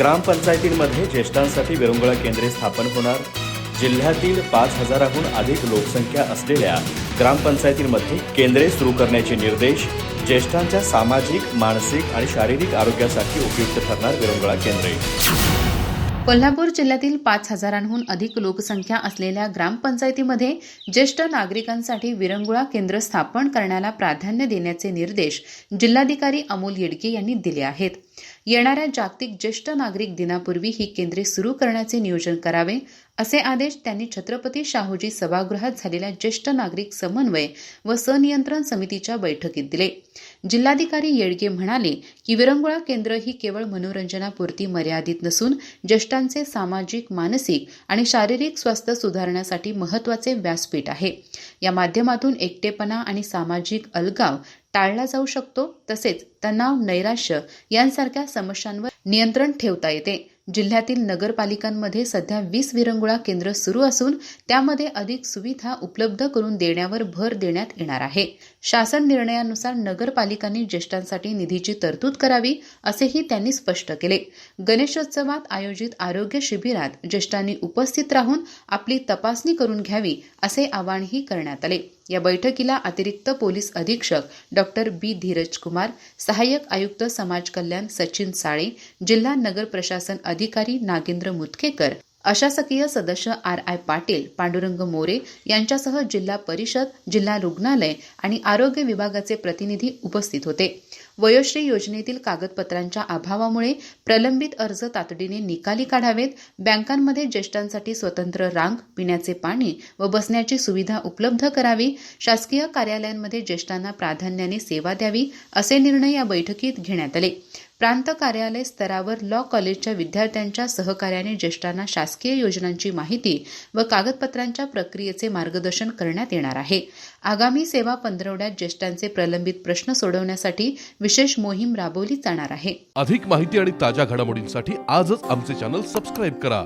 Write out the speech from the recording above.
ग्रामपंचायतींमध्ये ज्येष्ठांसाठी विरंगुळा केंद्रे स्थापन होणार. जिल्ह्यातील पाच हजाराहून अधिक लोकसंख्या असलेल्या ग्रामपंचायतींमध्ये केंद्रे सुरू करण्याचे निर्देश ज्येष्ठांच्या सामाजिक मानसिक आणि शारीरिक आरोग्यासाठी उपयुक्त ठरणार विरंगुळा केंद्रे. कोल्हापूर जिल्ह्यातील पाच हजारांहून अधिक लोकसंख्या असलेल्या ग्रामपंचायतीमध्ये ज्येष्ठ नागरिकांसाठी विरंगुळा केंद्र स्थापन करण्याला प्राधान्य देण्याचे निर्देश जिल्हाधिकारी अमोल येडके यांनी दिले आहेत. येणाऱ्या जागतिक ज्येष्ठ नागरिक दिनापूर्वी ही केंद्रे सुरू करण्याचे नियोजन करावे असे आदेश त्यांनी छत्रपती शाहूजी सभागृहात झालेल्या ज्येष्ठ नागरिक समन्वय व सनियंत्रण समितीच्या बैठकीत दिले. जिल्हाधिकारी येडगे म्हणाले की विरंगुळा केंद्र ही केवळ मनोरंजनापुरती मर्यादित नसून ज्येष्ठांचे सामाजिक मानसिक आणि शारीरिक स्वास्थ्य सुधारण्यासाठी महत्त्वाचे व्यासपीठ आहे. या माध्यमातून एकटेपणा आणि सामाजिक अलगाव टाळला जाऊ शकतो तसेच तणाव नैराश्य यांसारख्या समस्यांवर नियंत्रण ठेवता येते. जिल्ह्यातील नगरपालिकांमध्ये सध्या वीस विरंगुळा केंद्र सुरू असून त्यामध्ये अधिक सुविधा उपलब्ध करून देण्यावर भर देण्यात येणार आहे. शासन निर्णयानुसार नगरपालिकांनी ज्येष्ठांसाठी निधीची तरतूद करावी असेही त्यांनी स्पष्ट केले. गणेशोत्सवात आयोजित आरोग्य शिबिरात ज्येष्ठांनी उपस्थित राहून आपली तपासणी करून घ्यावी असे आवाहनही करण्यात आले. या बैठकीला अतिरिक्त पोलीस अधीक्षक डॉक्टर बी धीरज कुमार सहाय्यक आयुक्त समाज कल्याण सचिन साळे जिल्हा नगर प्रशासन अधिकारी नागेंद्र मुतखेकर अशासकीय सदस्य आर आय पाटील पांडुरंग मोरे यांच्यासह जिल्हा परिषद जिल्हा रुग्णालय आणि आरोग्य विभागाचे प्रतिनिधी उपस्थित होते. वयोश्री योजनेतील कागदपत्रांच्या अभावामुळे प्रलंबित अर्ज तातडीने निकाली काढावेत बँकांमध्ये ज्येष्ठांसाठी स्वतंत्र रांग पिण्याचे पाणी व बसण्याची सुविधा उपलब्ध करावी शासकीय कार्यालयांमध्ये ज्येष्ठांना प्राधान्याने सेवा द्यावी असे निर्णय या बैठकीत घेण्यात आले. प्रांत कार्यालय स्तरावर लॉ कॉलेजच्या विद्यार्थ्यांच्या सहकार्याने ज्येष्ठांना शासकीय योजनांची माहिती व कागदपत्रांच्या प्रक्रियेचे मार्गदर्शन करण्यात येणार आहे. आगामी सेवा पंधरवड्यात ज्येष्ठांचे प्रलंबित प्रश्न सोडवण्यासाठी विशेष मोहीम राबवली जाणार आहे. अधिक माहिती आणि ताज्या घडामोडींसाठी आजच आमचे चॅनल सबस्क्राईब करा.